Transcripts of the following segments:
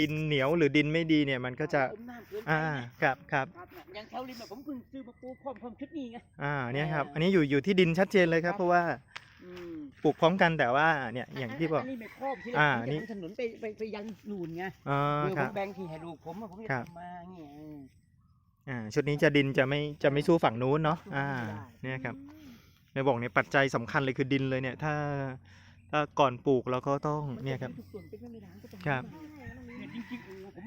ดินเหนียวหรือดินไม่ดีเนี่ยมันก็จะผมน้ำเกินไปอ่าไงครับครับครับเนี่ยอย่างแถวริมเนี่ยผมเพิ่งซื้อมาปลูกพร้อมพร้อมชุดนี้ไง อ่าเนี่ยครับอ่าอันนี้อยู่อยู่ที่ดินชัดเจนเลยครับครับ เพราะว่าอืมปลูกพร้อมกันแต่ว่าเนี่ยอย่างที่บอก นนี้ไม่พร้อมที่อ่าเรานี่จะทำถนนไปไปไปยังนูนไงอ๋อคือคผรัมบแบ่งที่ให้ลูกผมอะผมจะครับ ทำมาเงี้ยเออ อ่าชุดนี้จะดินจะไม่จะไม่สู้ฝั่งนู้นเนาะอ่าไม่ได้ เนี่ยครับในบอกเนี่ยปัจจัยสำคัญเลยคือดินเลยเนี่ยถ้าถ้าก่อนปลูกเราก็ต้องเนี่ยครับ ทุกส่วนเป็นไปไม่ได้ก็ต้องครับเนี่ยจ ริงๆโอ้ผม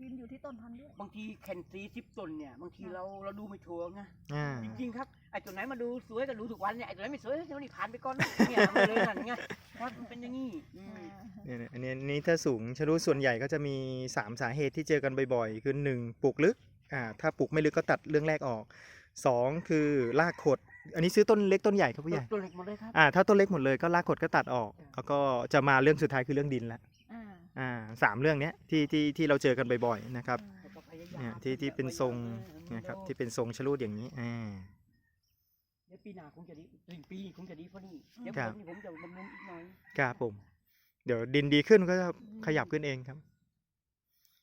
ดินอยู่ที่ต้นพันธุ์ด้วย บางทีแคนซีสิบต้นเนี่ย บางทีเราเราดูไม่ถูกไงอ่าจริงๆครับไอ้ตัวไหนมาดูสวยก็ดูทุกวันเนี่ยไอ้ตัวไหนไม่สวยเดี๋ยวนี้ผ่านไปก่อนนะเนี่ยมาเลยนั่นไงครับมันเป็นอย่างนี้อืมเนี่ยเนี่ยอันนี้อันนี้ถ้าสูงชะลูดส่วนใหญ่ก็จะมี 3 สาเหตุที่เจอกันบ่อยๆ คือ 1 ปลูกลึกอ่าถ้าปลูกไม่ลึกก็ตัดเรื่องแรกออก 2 คือรากขด อันนี้ซื้อต้นเล็กต้นใหญ่ครับผู้ใหญ่ตัวเล็กหมดเลยครับ อ่าถ้าต้นเล็กหมดเลยก็รากขดก็ตัดออก แล้วก็จะมาเรื่องสุดท้ายคือเรื่องดินละ อ่าอ่าสามเรื่องเนี้ยที่ที่ที่เราเจอกันบ่อยๆนะครับแล้วก็พยายามเนี่ยที่ที่เป็นทรงนะครับที่เป็นทรงชะลูดอย่างนี้อ่าเดี๋ยวปีหน้าคงจะดีอีกปีคงจะดีเพราะนี่เดี๋ยวครับผมนี่ผมจะบำรุงอีกหน่อยครับผม เดี๋ยวดินดีขึ้นก็จะขยับขึ้นเองครับ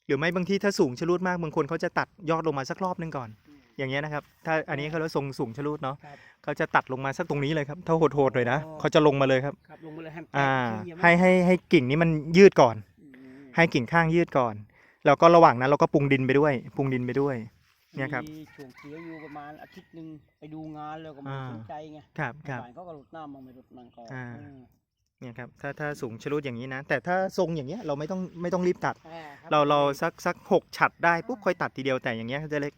หรือไม่บางทีถ้าสูงชะลูดมากบางคนเขาจะตัดยอดลงมาสักรอบนึงก่อนอืมอย่างเงี้ยนะครับ ถ้าอันนี้เขาเรียกว่าทรงสูงชะลูดเนาะครับเขาจะตัดลงมาสักตรงนี้เลยครับถ้าโหดๆเลยนะอ๋อเขาจะลงมาเลยครับครับลงมาเลยให้มันอ่าแตกทีเดียวให้ให้ให้กิ่งนี้มันยืดก่อนอืม ให้กิ่งข้างยืดก่อน แล้วก็ระหว่างนั้นเราก็ปรุงดินไปด้วยปรุงดินไปด้วย เนี่ยครับมีช่วงเสียอยู่ประมาณอาทิตย์หนึ่งไปดูงานแล้วก็ไม่อ่าสนใจไงครับครับฝ่ายเขาก็หลุดน้ำมองไม่หลุดนั่งก่อนอ่าเออเนี่ยครับถ้าถ้าสูงชะลูดอย่างนี้นะ แต่ถ้าทรงอย่างเงี้ยเราไม่ต้องไม่ต้องรีบตัดอ่คบเราเราสักสักหกฉัดได้ปุ๊บค่อยตัดทีเดียวแต่อย่างเงี้ยเขาจะเล็ก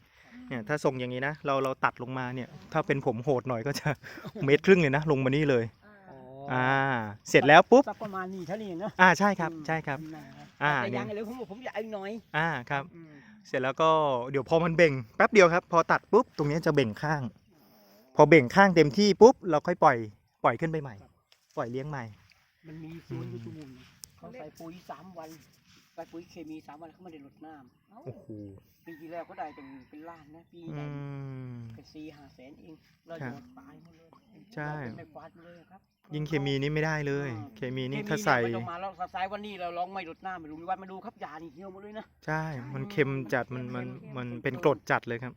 เนี่ยถ้าทรงอย่างนี้นะเราเราตัดลงมาเนี่ยถ้าเป็นผมโหดหน่อยก็จะเมตรครึ่งเลยนะลงมานี่เลย อ๋ออ่า เสร็จแล้วปุ๊บสักประมาณนี้เท่านี้เนอะอ่าใช่ครับอืมใช่ครับนั่นนะอ่าแต่เนี่ยยังเลยผมบอกผมอยากเอาอีกหน่อยอ่าครับอืมเสร็จแล้วก็เดี๋ยวพอมันเบ่งแป๊บเดียวครับ พอตัดปุ๊บตรงเนี้ยจะเบ่งข้าง พอเบ่งข้างเต็มที่ปุ๊บเราค่อยปล่อยปล่อยขึ้นไปใหม่ ปล่อยเลี้ยงใหม่ มันมีสวนอยู่ตรงนู้นนะเขาใส่ปุ๋ยสามวัน ใส่ปุ๋ยเคมีสามวันเขาไม่ได้ลดน้เอ้าโอ้โหำปีที่แล้วก็ได้เป็นเป็นล้านนะปีอืได้ม เป็นสี่ห้าแสนเองเราครัโดบนตายหมดเลยใช่ เราเป็นไม่ฟาดเลยครับ ยิ่งเคมีนี่ไม่ได้เลยเคมีนี่เคถ้าเยใส่ไม่ต้องมาเราใส่วันนี้เราลองไม่ลดน้ำไม่รู้วันมาดูครับยานี่เหี่ยวหมดเลยนะ ใช่ มันเค็มจัด มัน มัน มันเป็นกรดจัดเลยครับ